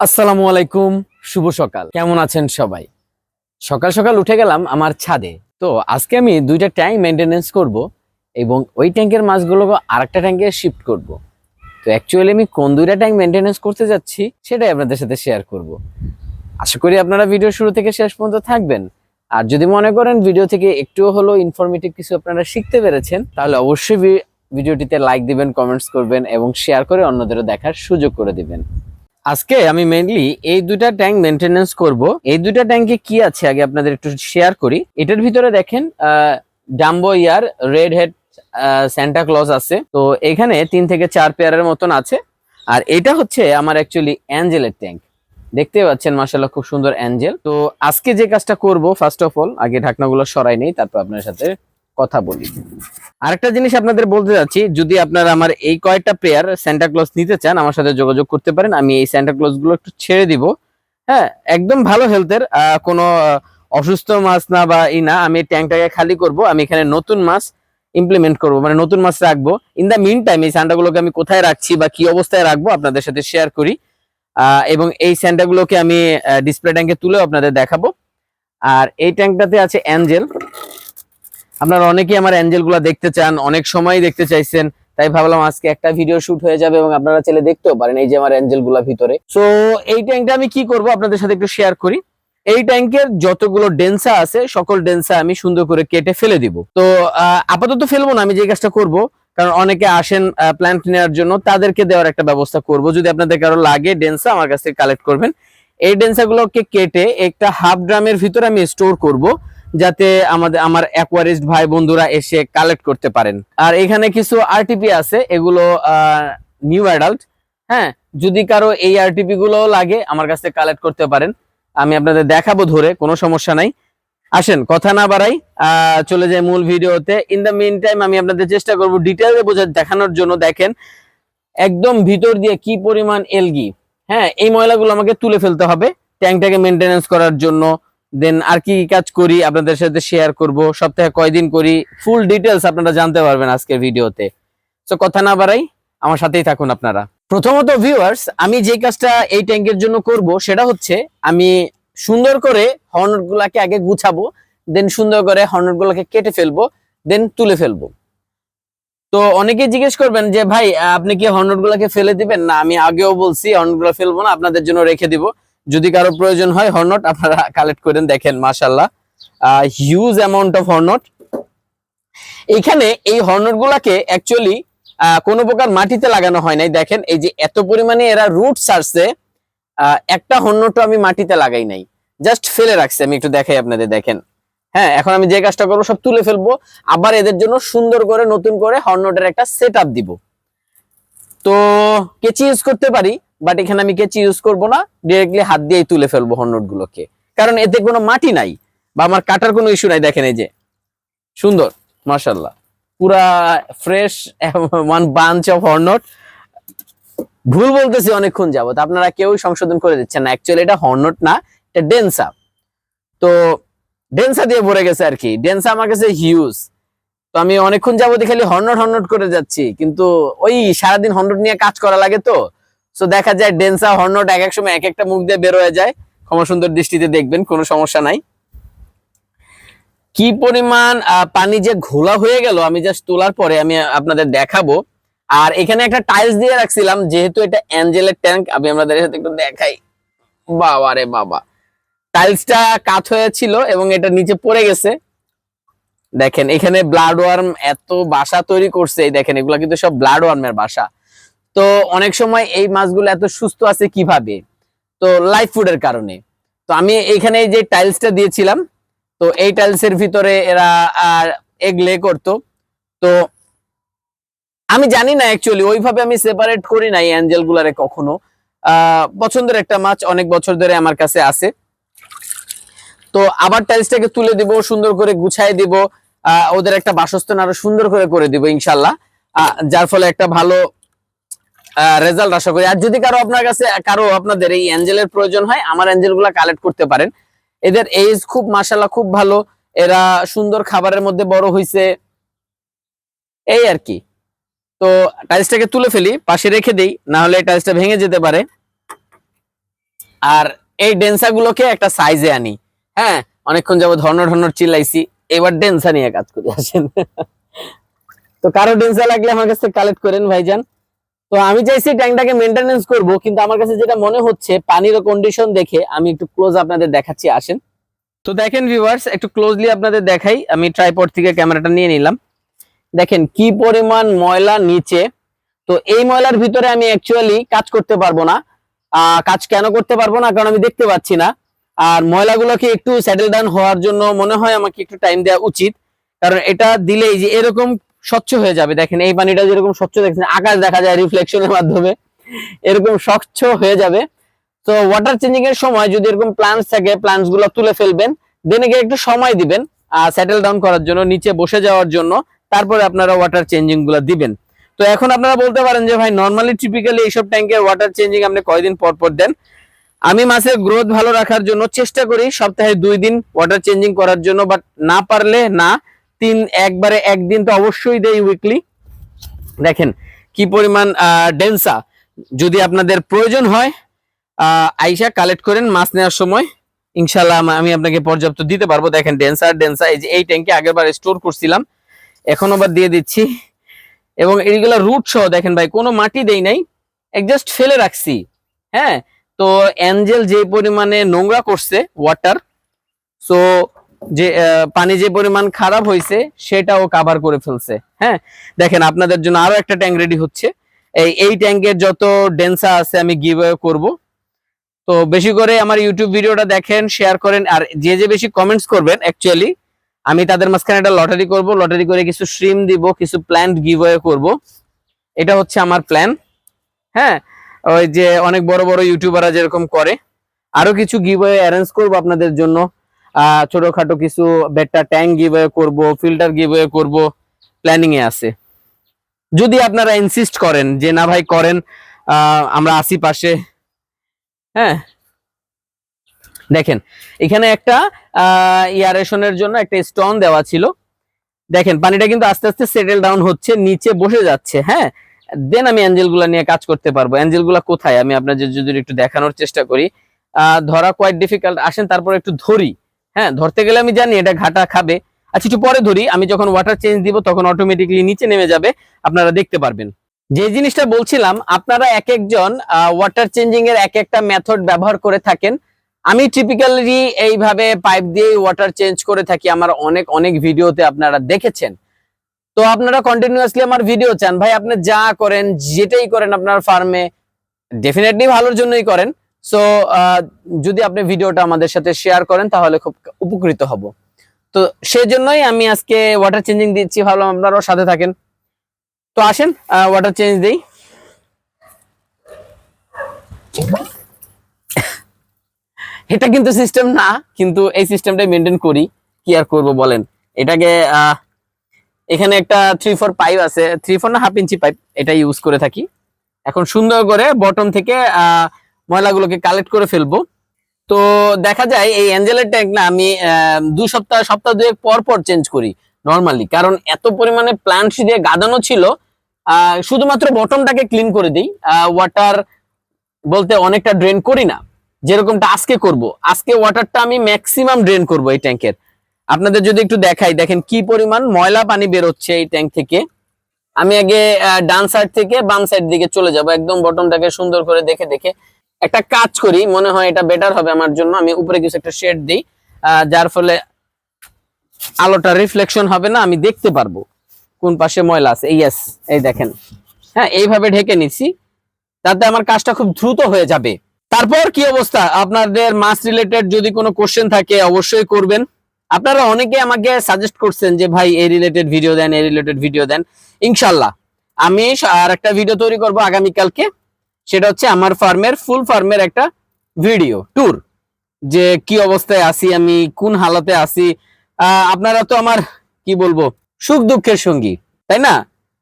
আসসালামু আলাইকুম, শুভ সকাল। কেমন আছেন সবাই? সকাল সকাল উঠে গেলাম আমার ছাদে। তো আজকে আমি দুইটা ট্যাঙ্ক মেনটেনেন্স করব এবং ওই ট্যাঙ্কের মাছগুলোকে আরেকটা ট্যাঙ্কে শিফট করব। তো অ্যাকচুয়ালি আমি কোন দুইটা ট্যাঙ্ক মেনটেনেন্স করতে যাচ্ছি সেটাই আপনাদের সাথে শেয়ার করব। আশা করি আপনারা ভিডিও শুরু থেকে শেষ পর্যন্ত থাকবেন। আর যদি মনে করেন ভিডিও থেকে একটুও হলো ইনফরমেটিভ কিছু আপনারা শিখতে পেরেছেন, তাহলে অবশ্যই ভিডিওটিতে লাইক দিবেন কমেন্টস করবেন এবং শেয়ার করে অন্যদেরও দেখার সুযোগ করে দিবেন। আজকে আমি মেইনলি এই দুইটা ট্যাঙ্ক মেনটেনেন্স করব। এই দুইটা ট্যাঙ্কে কি আছে আগে আপনাদের একটু শেয়ার করি। এটার ভিতরে দেখেন Dumbo ear red head Santa Claus আছে। তো এখানে তিন থেকে চার পেয়ারের মতন আছে। আর এটা হচ্ছে আমার অ্যাকচুয়ালি অ্যাঞ্জেলের ট্যাঙ্ক দেখতে পাচ্ছেন মাসাল্লাহ খুব সুন্দর অ্যাঞ্জেল তো আজকে যে কাজটা করব ফার্স্ট অফ অল আগে ঢাকনাগুলো সরাই নেই, তারপর আপনার সাথে কথা বলি। আরেকটা জিনিস আপনাদের বলতে যাচ্ছি, যদি আপনারা আমার এই কয়েকটা পেয়ার স্যান্টা ক্লজ নিতে চান, আমার সাথে যোগাযোগ করতে পারেন, আমি এই স্যান্টা গুলো একটু ছেড়ে দিব। হ্যাঁ একদম ভালো হেলথের কোনো অসুস্থ মাছ না বা ই না, আমি ট্যাঙ্কটাকে খালি করব, আমি এখানে নতুন মাছ ইমপ্লিমেন্ট করব মানে নতুন মাছ রাখব। ইন দ্য মিন টাইম এই স্যান্ডাগুলোকে আমি কোথায় রাখছি বা কি অবস্থায় রাখব আপনাদের সাথে শেয়ার করি। এবং এই স্যান্ডাগুলোকে আমি ডিসপ্লে ট্যাঙ্কে তুলেও আপনাদের দেখাবো। আর এই ট্যাঙ্কটাতে আছে অ্যাঞ্জেল আপনারা অনেকেই আমার অ্যাঞ্জেলগুলা দেখতে চান, অনেক সময় দেখতে চাইছেন, তাই ভাবলাম আজকে একটা ভিডিও শুট হয়ে যাবে এবং আপনারা চাইলে দেখতেও পারেন এই যে আমার অ্যাঞ্জেলগুলা ভিতরে। সো এই ট্যাঙ্কটা আমি কি করব আপনাদের সাথে একটু শেয়ার করি। এই ট্যাঙ্কের যতগুলো ডেন্সা আছে, সকল ডেন্সা আমি সুন্দর করে কেটে ফেলে দিব। তো আপাতত ফেলব না, আমি যে কাজটা করব, কারণ অনেকে আসেন প্ল্যান্ট নেওয়ার জন্য, তাদেরকে দেওয়ার একটা ব্যবস্থা করব। যদি আপনাদের কারও লাগে ডেন্সা আমার কাছ থেকে কালেক্ট করবেন। এই ডেন্সা গুলোকে কেটে একটা হাফ ড্রামের ভিতরে আমি স্টোর করব। যাতে আমাদের, আমার অ্যাকোয়ারিস্ট ভাই বন্ধুরা এসে কালেক্ট করতে পারেন। আর এখানে কিছু আরটিপি আছে, এগুলো নিউ অ্যাডাল্ট হ্যাঁ যদি কারও এই আরটিপি গুলো লাগে, আমার কাছে কালেক্ট করতে পারেন। আমি আপনাদের দেখাবো ধরে, কোনো সমস্যা নাই। আসেন, কথা না বাড়াই চলে যাই মূল ভিডিওতে। ইন দ্য মিন টাইম আমি আপনাদের চেষ্টা করব ডিটেলে বোঝা, দেখানোর জন্য দেখেন, একদম ভিতর দিয়ে কি পরিমাণ এলগি হ্যাঁ এই ময়লাগুলো আমাকে তুলে ফেলতে হবে ট্যাঙ্কটাকে মেনটেনেন্স করার জন্য। দেন আর কি কাজ করি, আপনাদের সাথে শেয়ার করব, সপ্তাহে কয়দিন করি ফুল ডিটেলস আপনারা জানতে পারবেন আজকের ভিডিওতে। তো কথা না বাড়াই, আমার সাথেই থাকুন আপনারা। প্রথমত ভিউয়ার্স আমি যে কাজটা এই ট্যাঙ্কের জন্য করব, সেটা হচ্ছে আমি সুন্দর করে হর্নট গুলাকে আগে গুছাবো দেন সুন্দর করে হর্নট গুলাকে কেটে ফেলব দেন তুলে ফেলব। তো অনেকে জিজ্ঞেস করবেন যে, ভাই, আপনি কি হর্নট গুলাকে ফেলে দিবেন? না, আমি আগেও বলছি হর্নটগুলা ফেলব না, আপনাদের জন্য রেখে দিব। যদি কারও প্রয়োজন হয় হর্নট, আপনারা কালেক্ট করেন দেখেন মাশাল্লাহ হিউজ অ্যামাউন্ট অফ হর্নট। এখানে এই হর্নট গুলাকে অ্যাকচুয়ালি কোনো প্রকার মাটিতে লাগানো হয় নাই। দেখেন, এই যে এত পরিমাণে এরা রুট সারছে একটা হর্নটও আমি মাটিতে লাগাই নাই। জাস্ট ফেলে রাখছি, আমি একটু দেখাই আপনাদের, দেখেন। হ্যাঁ এখন আমি যে কাজটা করব, সব তুলে ফেলব। আবার এদের জন্য সুন্দর করে, নতুন করে হর্নটের একটা সেট দিব। তো কেচি ইউজ করতে পারি। বাট এখানে আমি কেচি ইউজ করব না ডিরেক্টলি হাত দিয়েই তুলে ফেলব হর্নট গুলোকে। কারণ এতে কোনো মাটি নাই বা আমার কাটার কোনো ইস্যু নাই, দেখেন এই যে। সুন্দর মার্শাল্লাহ পুরা fresh one bunch of hornet ভুল বলতেছি, অনেকক্ষণ যাবত। আপনারা কেউ সংশোধন করে দিচ্ছেন না। অ্যাকচুয়ালি এটা হর্নট না, এটা ডেন্সা তো ডেন্সা দিয়ে ভরে গেছে আর কি। ডেন্সা আমার কাছে হিউজ তো আমি অনেকক্ষণ যাবত খালি হর্নট হর্নট করে যাচ্ছি। কিন্তু ওই সারাদিন হর্নট নিয়ে কাজ করা লাগে তো। তো দেখা যায় ডেন্সা হর্নট এক এক সময় এক একটা মুখ দিয়ে বের হয়ে যায়। ক্ষমা সুন্দর দৃষ্টিতে দেখবেন, কোনো সমস্যা নাই। কি পরিমাণ পানি যে ঘোলা হয়ে গেল, আমি জাস্ট তোলার পরে আমি আপনাদের দেখাবো। আর এখানে একটা টাইলস দিয়ে রাখছিলাম, যেহেতু এটা অ্যাঞ্জেলের ট্যাঙ্ক আমি আপনাদের সাথে একটু দেখাই। বাবা রে বাবা। টাইলসটা কাত হয়েছিল এবং এটা নিচে পড়ে গেছে। দেখেন, এখানে ব্লাড ওয়ার্ম এত বাসা তৈরি করছে দেখেন, এগুলা কিন্তু সব ব্লাড ওয়ার্মের বাসা। তো অনেক সময় এই মাছগুলো এত সুস্থ আছে কীভাবে? তো লাইফ ফুডের কারণে। তো আমি এখানে যে টাইলসটা দিয়েছিলাম, তো এই টাইলসের ভিতরে এরা এগ লে করতো। তো আমি জানি না অ্যাকচুয়ালি ওইভাবে আমি সেপারেট করি নাই অ্যাঞ্জেল গুলারে কখনো। পছন্দের একটা মাছ অনেক বছর ধরে আমার কাছে আছে। তো আবার টাইলসটাকে তুলে দিব, সুন্দর করে গুছাই দিব। ওদের একটা বাসস্থান আরও সুন্দর করে করে দিব, ইনশাল্লাহ। যার ফলে একটা ভালো রেজাল্ট আশা করি। আর যদি কারও আপনার কাছে, কারও আপনাদের এই অ্যাঞ্জেলের প্রয়োজন হয়, আমার অ্যাঞ্জেলগুলা কালেক্ট করতে পারেন। এদের এজ খুব মাসাল্লাহ খুব ভালো। এরা সুন্দর খাবারের মধ্যে বড় হইছে। এই আর কি। তো টাইলসটাকে তুলে ফেলি, পাশে রেখে দিই না হলে টাইলসটা ভেঙে যেতে পারে। আর এই ডেন্সা গুলোকে একটা সাইজে আনি। হ্যাঁ অনেকক্ষণ যাব ধর্ণ ধর্ণ চিল্লাইছি। এবার ডেন্সা নিয়ে কাজ করি, আসেন। তো কারও ডেন্সা লাগলে আমার কাছে কালেক্ট করেন ভাইজান। তো আমি চাইছি ট্যাঙ্কটাকে মেনটেনেন্স করব, কিন্তু আমার কাছে যেটা মনে হচ্ছে, পানির কন্ডিশন দেখে আমি একটু ক্লোজ আপনাদের দেখাচ্ছি, আসেন। তো দেখেন ভিউয়ার্স একটু ক্লোজলি আপনাদের দেখাই, আমি ট্রাইপড থেকে ক্যামেরাটা নিয়ে নিলাম। দেখেন কি পরিমাণ ময়লা নিচে। তো এই ময়লার ভিতরে আমি অ্যাকচুয়ালি কাজ করতে পারব না। কাজ কেন করতে পারব না, কারণ আমি দেখতে পাচ্ছি না। আর ময়লাগুলোকে একটু সেটেল ডাউন হওয়ার জন্য মনে হয় আমাকে একটু টাইম দেওয়া উচিত। কারণ এটা দিলেই যে এরকম স্বচ্ছ হয়ে যাবে। দেখেন এই পানিটা যেরকম স্বচ্ছ দেখছেন আকাশ দেখা যায় রিফ্লেকশনের মাধ্যমে, এরকম স্বচ্ছ হয়ে যাবে। তো ওয়াটার চেঞ্জিং এর সময় যদি এরকম প্লান্টস থাকে প্লান্টসগুলো তুলে ফেলবেন দেন একে একটু সময় দিবেন সেটেল ডাউন করার জন্য, নিচে বসে যাওয়ার জন্য, তারপরে আপনারা ওয়াটার চেঞ্জিংগুলো দিবেন। তো এখন আপনারা বলতে পারেন যে, ভাই নর্মালি টিপিক্যালি এইসব ট্যাঙ্কের ওয়াটার চেঞ্জিং আপনি কয়দিন পর পর দেন? আমি মাছের গ্রোথ ভালো রাখার জন্য চেষ্টা করি, সপ্তাহে দুই দিন ওয়াটার চেঞ্জিং করার জন্য বাট না পারলে না তিন একবারে একদিন তো অবশ্যই দেই উইকলি দেখেন কি পরিমাণ ডেন্সা যদি আপনাদের প্রয়োজন হয় আইসা কালেক্ট করেন মাছ নেওয়ার সময়। ইনশাল্লাহ আমি আপনাকে পর্যাপ্ত দিতে পারব। দেখেন ডেন্সার ডেন্সা এই যে এই ট্যাঙ্কে আগের বার স্টোর করছিলাম। এখন আবার দিয়ে দিচ্ছি। এবং এইগুলা রুট সহ, দেখেন ভাই, কোনো মাটি দেই নাই। জাস্ট ফেলে রাখছি। হ্যাঁ? তো অ্যাঞ্জেল যে পরিমাণে নোংরা করছে ওয়াটার সো যে পানি যে পরিমাণ খারাপ হয়েছে সেটাও কাভার করে ফেলছে। হ্যাঁ? দেখেন, আপনাদের জন্য আরও একটা ট্যাঙ্ক রেডি হচ্ছে। এই এই ট্যাঙ্কের যত ডেন্সা আছে, আমি গিভ করব। তো বেশি করে আমার ইউটিউব ভিডিওটা দেখেন শেয়ার করেন, আর যে যে বেশি কমেন্টস করবেন অ্যাকচুয়ালি আমি তাদের মাঝখানে একটা লটারি করব। লটারি করে কিছু স্ট্রিম দিব, কিছু প্ল্যান্ট গিভ করব। এটা হচ্ছে আমার প্ল্যান হ্যাঁ? ওই যে, অনেক বড় বড় ইউটিউবাররা যেরকম করে। আরও কিছু গিভ অ্যারেঞ্জ করব আপনাদের জন্য। ছোটখাটো কিছু বেডটা ট্যাঙ্ক গিভ করব ফিল্টার গিভ করব প্ল্যানিং এ আছে। যদি আপনারা ইনসিস্ট করেন যে, না ভাই, করেন আমরা আসি পাশে। হ্যাঁ? দেখেন, এখানে একটা ইয়ারেশনের জন্য একটা স্টোন দেওয়া ছিল। দেখেন, পানিটা কিন্তু আস্তে আস্তে সেটেল ডাউন হচ্ছে, নিচে বসে যাচ্ছে হ্যাঁ? দেন আমি অ্যাঞ্জেলগুলা নিয়ে কাজ করতে পারব। অ্যাঞ্জেলগুলা কোথায়? আমি আপনাদের যদি একটু দেখানোর চেষ্টা করি। ধরা কোয়াইট ডিফিকাল্ট আসেন, তারপর একটু ধরি। হ্যাঁ ধরতে গেলে আমি জানি এটা ঘাটা খাবে। আচ্ছা একটু পরে ধরি, আমি যখন ওয়াটার চেঞ্জ দিব তখন অটোমেটিকলি নিচে নেমে যাবে, আপনারা দেখতে পারবেন। যে জিনিসটা বলছিলাম, আপনারা এক একজন ওয়াটার চেঞ্জিং এর এক একটা মেথড ব্যবহার করে থাকেন। আমি টিপিক্যালি এইভাবে পাইপ দিয়ে ওয়াটার চেঞ্জ করে থাকি, আমার অনেক অনেক ভিডিওতে আপনারা দেখেছেন। তো আপনারা কন্টিনিউয়াসলি আমার ভিডিও চান। ভাই, আপনি যা করেন, যেটাই করেন আপনার ফার্মে ডেফিনেটলি ভালোর জন্যই করেন। সো যদি আপনি ভিডিওটা আমাদের সাথে শেয়ার করেন তাহলে খুব উপকৃত হব। তো সেজন্যই আমি আজকে ওয়াটার চেঞ্জিং দিচ্ছি ভাবলাম আপনারাও সাথে থাকেন। তো আসেন ওয়াটার চেঞ্জ দেই। এটা কিন্তু সিস্টেম না কিন্তু এই সিস্টেমটাই মেনটেন করি। কি আর করব বলেন? এটাকে এখানে একটা থ্রি ফোর পাইপ আছে। থ্রি ফোর না হাফ ইঞ্চি পাইপ এটা ইউজ করে থাকি। এখন সুন্দর করে বটম থেকে আহ, ময়লাগুলোকে কালেক্ট করে ফেলব। তো দেখা যায় এই অ্যাঞ্জেলের ট্যাঙ্ক না আমি দু সপ্তাহ সপ্তাহ দুয়েক পর পর চেঞ্জ করি নর্মালি কারণ এত পরিমাণে প্লান্টস দিয়ে গাদানো ছিল শুধুমাত্র বটমটাকে ক্লিন করে দিই। ওয়াটার বলতে অনেকটা ড্রেন করি না। যেরকমটা আজকে করব। আজকে ওয়াটারটা আমি ম্যাক্সিমাম ড্রেন করব এই ট্যাঙ্কের আপনাদের যদি একটু দেখাই, দেখেন কি পরিমাণ ময়লা পানি বেরোচ্ছে এই ট্যাঙ্ক থেকে। আমি আগে ডান সাইড থেকে বাম সাইড দিকে চলে যাব। একদম বটমটাকে সুন্দর করে দেখে দেখে একটা কাজ করি, মনে হয় এটা বেটার হবে আমার জন্য, আমি উপরে কিছু একটা শেড দিই যার ফলে আলোটা রিফ্লেকশন হবে না, আমি দেখতে পারব কোন পাশে ময়লা আছে। ইয়েস এই দেখেন। হ্যাঁ এইভাবে ঢেকে নিচ্ছি, তাতে আমার কাজটা খুব দ্রুত হয়ে যাবে। তারপর কি অবস্থা? আপনাদের মাছ রিলেটেড যদি কোনো কোশ্চেন থাকে, অবশ্যই করবেন। আপনারা অনেকে আমাকে সাজেস্ট করছেন যে, ভাই, এই রিলেটেড ভিডিও দেন, এই রিলেটেড ভিডিও দেন। ইনশাল্লাহ আমি আর একটা ভিডিও তৈরি করব আগামীকালকে। সেটা হচ্ছে আমার ফার্মের ফুল ফার্মের একটা ভিডিও ট্যুর যে কি অবস্থায় আছি আমি কোন হালাতে আহ, আপনারা তো আমার কি বলব সুখ দুঃখের সঙ্গী তাই না?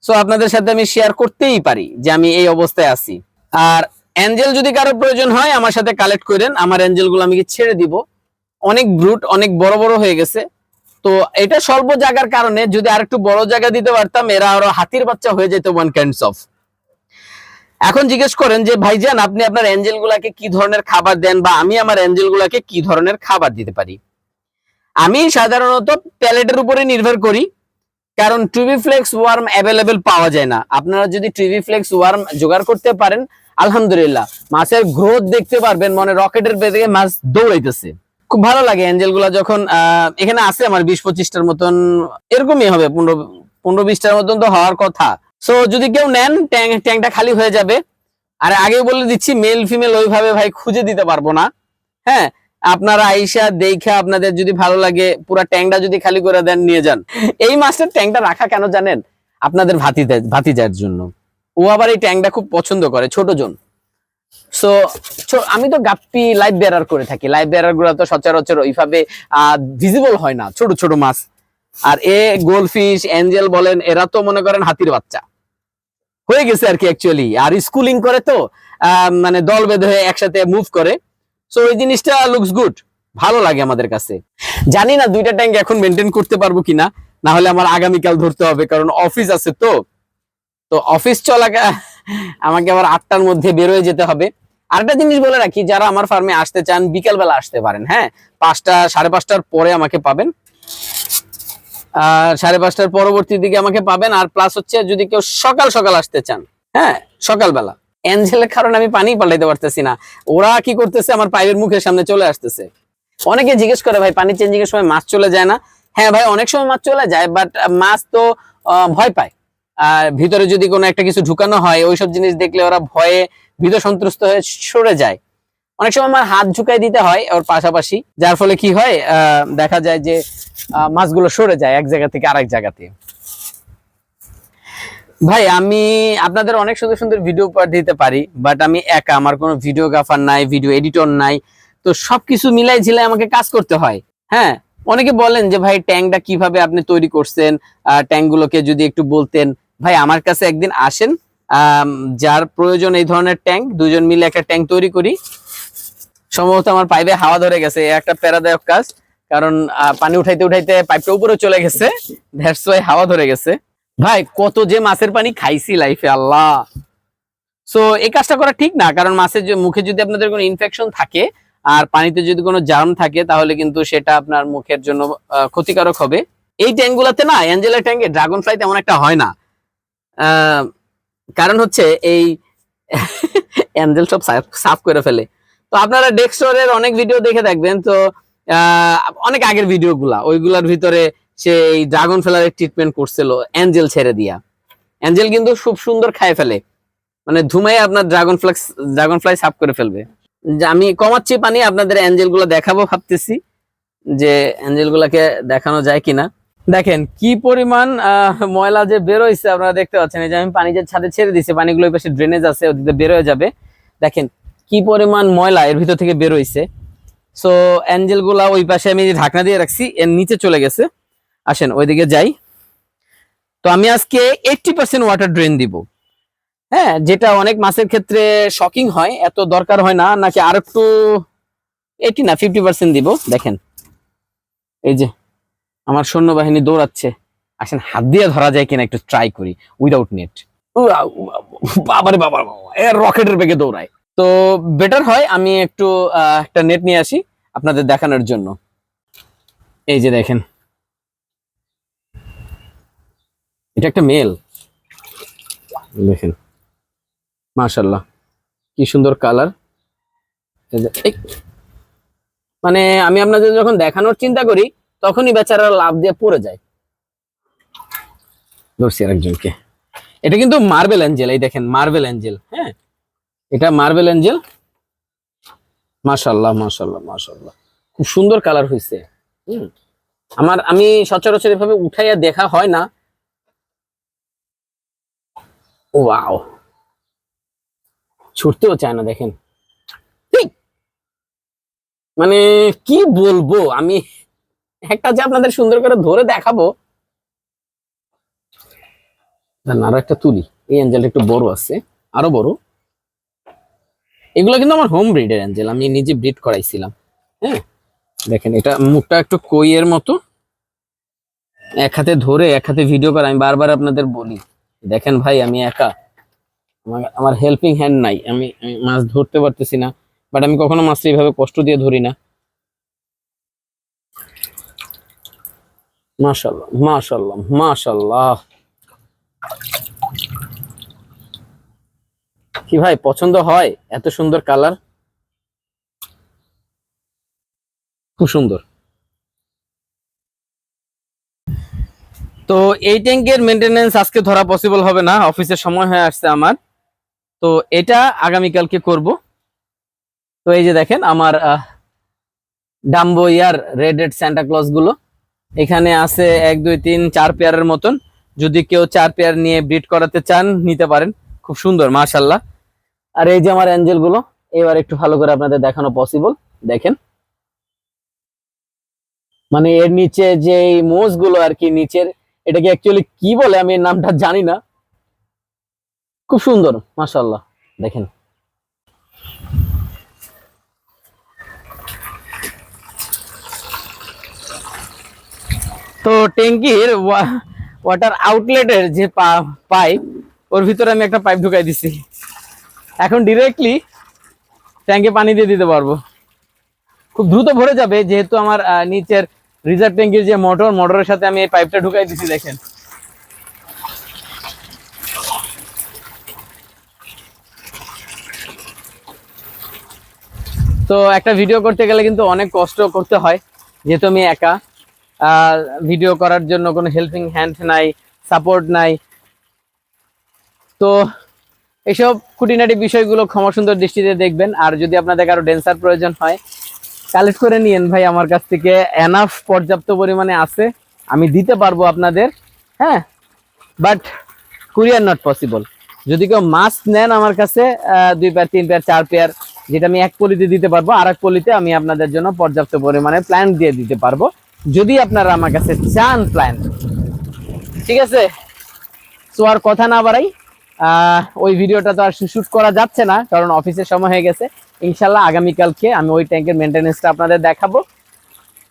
সো আপনাদের সাথে আমি শেয়ার করতেই পারি যে আমি এই অবস্থায় আছি। আর অ্যাঞ্জেল যদি কারও প্রয়োজন হয় আমার সাথে কালেক্ট করেন। আমার অ্যাঞ্জেলগুলো আমি ছেড়ে দিব? অনেক ব্রুট অনেক বড় বড় হয়ে গেছে। তো এটা স্বল্প জায়গার কারণে যদি আর একটু বড় জায়গা দিতে পারতাম এরা আরও হাতির বাচ্চা হয়ে যেত ওয়ান কাইন্ডস অফ এখন জিজ্ঞেস করেন যে, ভাইজান, আপনি আপনার অ্যাঞ্জেল গুলাকে কি ধরনের খাবার দেন বা আমি আমার অ্যাঞ্জেল গুলাকে কি ধরনের খাবার দিতে পারি? আমি সাধারণত প্যালেটের উপরে নির্ভর করি, কারণ টুবি ফ্লেক্স ওয়ার্ম অ্যাভেলেবেল পাওয়া যায় না। আপনারা যদি টুবি ফ্লেক্স ওয়ার্ম জোগাড় করতে পারেন, আলহামদুলিল্লাহ, মাছের গ্রোথ দেখতে পারবেন, মনে রকেটের বেদিকে মাছ দৌড়াইতেছে। খুব ভালো লাগে অ্যাঞ্জেলগুলা যখন এখানে আছে আমার বিশ পঁচিশটার মতন, এরকমই হবে, পনেরো পনেরো বিশটার মতন তো হওয়ার কথা। সো যদি কেউ নেন ট্যাঙ্ক ট্যাঙ্কটা খালি হয়ে যাবে। আর আগে বলে দিচ্ছি মেল ফিমেল ওইভাবে ভাই খুঁজে দিতে পারব না। হ্যাঁ আপনারা আইসা দেখে আপনাদের যদি ভালো লাগে, পুরো ট্যাঙ্কটা যদি খালি করে দেন, নিয়ে যান। এই মাছটার ট্যাঙ্কটা রাখা কেন জানেন? আপনাদের ভাতিতে ভাতিজার জন্য। ও আবার এই ট্যাঙ্কটা খুব পছন্দ করে, ছোট জন। সো আমি তো গাপ্পি লাইভ বেয়ারার করে থাকি। লাইভ বেয়ারারগুলো তো সচরাচর ওইভাবে ভিজিবল হয় না। ছোট ছোট মাছ। আর এ গোলফিশ অ্যাঞ্জেল বলেন, এরা তো মনে করেন হাতির বাচ্চা। হয়ে গেছে আর কি অ্যাকচুয়ালি আর স্কুলিং করে তো মানে দল বেঁধে হয়ে একসাথে মুভ করে। সো ওই জিনিসটা লুকস গুড ভালো লাগে আমাদের কাছে। জানি না দুইটা ট্যাঙ্ক এখন মেনটেন করতে পারব কিনা, না হলে আমার আগামীকাল ধরতে হবে, কারণ অফিস আছে তো। তো অফিস চলা আমাকে আবার আটটার মধ্যে বেরোয় যেতে হবে। আরেকটা জিনিস বলে রাখি, যারা আমার ফার্মে আসতে চান বিকেল বেলা আসতে পারেন হ্যাঁ? পাঁচটা, সাড়ে পাঁচটার পরে আমাকে পাবেন। আর সাড়ে পাঁচটার পরবর্তী দিকে আমাকে পাবেন। আর প্লাস হচ্ছে যদি কেউ সকাল সকাল আসতে চান হ্যাঁ সকালবেলা। এঞ্জেলের কারণে আমি পানি পাল্টাইতে পারতেছি না। ওরা কি করতেছে, আমার পাইপের মুখের সামনে চলে আসতেছে। অনেকে জিজ্ঞেস করে, ভাই, পানি চেঞ্জিং এর সময় মাছ চলে যায় না? হ্যাঁ ভাই, অনেক সময় মাছ চলে যায় বাট মাছ তো ভয় পায়। আর ভিতরে যদি কোনো একটা কিছু ঢুকানো হয়, ওইসব জিনিস দেখলে ওরা ভয়ে ভীত সন্ত্রস্ত হয়ে সরে যায়। অনেক সময় আমার হাত ঝুঁকাই দিতে হয় ওর পাশাপাশি, যার ফলে কি হয় দেখা যায় যে মাছগুলো সরে যায় এক জায়গা থেকে আরেক জায়গাতে। ভাই, আমি আপনাদের অনেক সুন্দর সুন্দর ভিডিও দিতে পারি বাট আমি একা, আমার কোনো ভিডিওগ্রাফার নাই ভিডিও এডিটর নাই, তো সবকিছু মিলাই ঝিলাই আমাকে কাজ করতে হয়। হ্যাঁ অনেকে বলেন যে, ভাই ট্যাঙ্কটা কীভাবে আপনি তৈরি করছেন? ট্যাঙ্ক গুলোকে যদি একটু বলতেন। ভাই, আমার কাছে একদিন আসেন যার প্রয়োজন এই ধরনের ট্যাঙ্ক দুজন মিলে একটা ট্যাঙ্ক তৈরি করি। সম্ভবত আমার পাইপে হাওয়া ধরে গেছে একটা প্যারাদায়ক কাজ। কারণ পানি উঠাইতে উঠাইতে পাইপটা উপরে চলে গেছে দ্যাটস হাওয়া ধরে গেছে। ভাই, কত যে মাছের পানি খাইছি লাইফে আল্লাহ। সো এই কাজটা করা ঠিক না, কারণ মাছের মুখে যদি আপনাদের কোনো ইনফেকশন থাকে, আর পানিতে যদি কোনো জার্ম থাকে, তাহলে কিন্তু সেটা আপনার মুখের জন্য ক্ষতিকারক হবে। এই ট্যাঙ্কগুলোতে না অ্যাঞ্জেলা ট্যাঙ্কে ড্রাগন ফ্লাই তেমন একটা হয় না। কারণ হচ্ছে এই অ্যাঞ্জেল সব সাফ করে ফেলে। তো আপনারা ডেক্সটরের অনেক ভিডিও দেখে দেখবেন, তো অনেক আগের ভিডিওগুলা ওইগুলার ভিতরে সে এই ড্রাগন ফ্লাইয়ের ট্রিটমেন্ট করছিল অ্যাঞ্জেল ছেড়ে দিয়া। অ্যাঞ্জেল কিন্তু খুব সুন্দর খায় ফেলে। মানে ধুমাই আপনার ড্রাগন ফ্লাক্স ড্রাগন ফ্লাই সাফ করে ফেলবে। আমি কমাচ্ছি পানি, আপনাদের অ্যাঞ্জেলগুলো দেখাবো, ভাবতেছি যে অ্যাঞ্জেল গুলাকে দেখানো যায় কিনা। দেখেন, কি পরিমাণ ময়লা যে বেরোইছে আপনারা দেখতে পাচ্ছেন, এই যে আমি পানি যে ছাদে ছেড়ে দিছি, পানিগুলো পাশে ড্রেনেজ আছে, ওদিকে বেরোয় যাবে। দেখেন কি পরিমাণ ময়লা এর ভিতর থেকে বেরোইছে সো অ্যাঞ্জেলগুলা ওই পাশে আমি ঢাকনা দিয়ে রাখছি, এর নিচে চলে গেছে। আসেন, ওইদিকে যাই। তো আমি আজকে এইটটি পার্সেন্ট ওয়াটার ড্রেন দিব। হ্যাঁ যেটা অনেক মাছের ক্ষেত্রে শকিং হয়, এত দরকার হয় না, নাকি আর একটু এইটি না ফিফটি পার্সেন্ট দিব। দেখেন, এই যে আমার সৈন্যবাহিনী দৌড়াচ্ছে। আসেন, হাত দিয়ে ধরা যায় কিনা একটু ট্রাই করি উইদাউট নেট বাবারে বাবার বাবা এ রকেটের বেগে দৌড়ায়। তো বেটার হয়, আমি একটু একটা নেট নিয়ে আসি আপনাদের দেখানোর জন্য। এই যে দেখেন। এটা একটা মেল দেখেন। মাশাল্লাহ কি সুন্দর কালার মানে আমি আপনাদের যখন দেখানোর চিন্তা করি, তখনই বেচারা লাভ দিয়ে পড়ে যায়। ধরছি আরেকজনকে। এটা কিন্তু মার্বেল অ্যাঞ্জেল এই দেখেন মার্বেল অ্যাঞ্জেল হ্যাঁ? এটা মার্বেল অ্যাঞ্জেল মাশাল্লাহ মাশাল্লাহ মাশাল্লাহ খুব সুন্দর কালার হয়েছে হুম। আমার আমি সচরাচর এভাবে উঠাইয়া দেখা হয় না। ওয়াও। ছুটতেও চায় না দেখেন। ঠিক। মানে কি বলব? আমি একটা যে আপনাদের সুন্দর করে ধরে দেখাবো। আরও একটা তুলি। এই অ্যাঞ্জেলটা একটু বড় আছে। আরও বড়। এগুলো কিন্তু আমার হোম ব্রিডের অ্যাঞ্জেল আমি নিজে ব্রিড করাইছিলাম। হ্যাঁ? দেখেন, এটা মুখটা একটু কইয়ের মতো। এক হাতে ধরে, এক হাতে ভিডিও করে, আমি বারবার আপনাদের বলি। দেখেন ভাই, আমি একা। আমার- হেল্পিং হ্যান্ড নাই। আমি মাছ ধরতে পারতেছি না বাট আমি কখনো মাছটা এইভাবে কষ্ট দিয়ে ধরি না। মাশাল্লাহ মাশাল্লাহ মাশাল্লাহ। কি ভাই পছন্দ হয় এত সুন্দর কালার? খুব সুন্দর। তো এই ট্যাঙ্কের মেনটেনেন্স আজকে ধরা পসিবল হবে না অফিসের সময় হয়ে আসছে আমার। তো এটা আগামীকালকে করব। তো এই যে দেখেন আমার ডাম্বো ইয়ার রেড রেডগুলো। এখানে আছে এক দুই তিন চার পেয়ারের মতন। যদি কেউ চার পেয়ার নিয়ে ব্রিড করাতে চান নিতে পারেন। খুব সুন্দর মাশাল্লাহ আর এই যে আমার অ্যাঞ্জেলগুলো, এবার একটু ভালো করে আপনাদের দেখানো পসিবল দেখেন। মানে এর নিচে যে মোজগুলো আর কি নিচের, এটাকে অ্যাকচুয়ালি কি বলে আমি নামটা জানি না। খুব সুন্দর মাশাল্লাহ দেখেন। তো ট্যাঙ্কির ওয়াটার আউটলেটের যে পাইপ, ওর ভিতরে আমি একটা পাইপ ঢুকাই দিছি। এখন ডিরেক্টলি ট্যাঙ্কে পানি দিয়ে দিতে পারব। খুব দ্রুত ভরে যাবে, যেহেতু আমার নিচের রিজার্ভ ট্যাঙ্কের যে মোটর মোটরের সাথে আমি এই পাইপটা ঢুকাই দিছি, দেখেন। তো একটা ভিডিও করতে গেলে কিন্তু অনেক কষ্ট করতে হয়, যেহেতু আমি একা। ভিডিও করার জন্য কোনো হেল্পিং হ্যান্ড নাই সাপোর্ট নাই। তো এসব খুঁটিনাটি বিষয়গুলো ক্ষমা সুন্দর দৃষ্টিতে দেখবেন। আর যদি আপনাদের কারও ডেন্সার প্রয়োজন হয় কালেক্ট করে নিয়েন ভাই, আমার কাছ থেকে এনাফ পর্যাপ্ত পরিমাণে আছে। আমি দিতে পারব আপনাদের হ্যাঁ? বাট কুরিয়ার নট পসিবল যদি কেউ মাছ নেন আমার কাছে দুই পেয়ার তিন পেয়ার চার পেয়ার যেটা আমি এক পলিতে দিতে পারব আর এক পলিতে আমি আপনাদের জন্য পর্যাপ্ত পরিমাণে প্ল্যান দিয়ে দিতে পারব। যদি আপনারা আমার কাছে চান প্ল্যান ঠিক আছে? তো আর কথা না বাড়াই ওই ভিডিওটা তো আর শুট করা যাচ্ছে না, কারণ অফিসের সময় হয়ে গেছে। ইনশাল্লাহ আগামীকালকে আমি ওই ট্যাঙ্কের মেনটেনেন্সটা আপনাদের দেখাবো।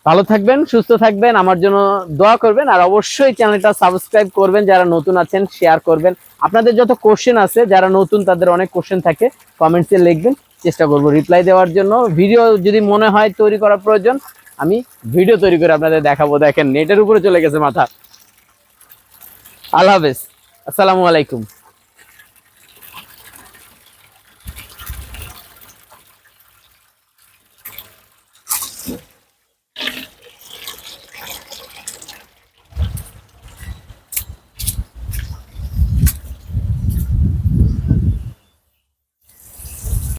ভালো থাকবেন, সুস্থ থাকবেন, আমার জন্য দোয়া করবেন, আর অবশ্যই চ্যানেলটা সাবস্ক্রাইব করবেন, যারা নতুন আছেন শেয়ার করবেন। আপনাদের যত কোশ্চেন আছে, যারা নতুন, তাদের অনেক কোশ্চেন থাকে কমেন্টসে লিখবেন। চেষ্টা করব রিপ্লাই দেওয়ার জন্য। ভিডিও যদি মনে হয় তৈরি করার প্রয়োজন, আমি ভিডিও তৈরি করে আপনাদের দেখাবো। দেখেন, নেটের উপরে চলে গেছে মাথা। আল্লাহ হাফেজ। আসসালামু আলাইকুম।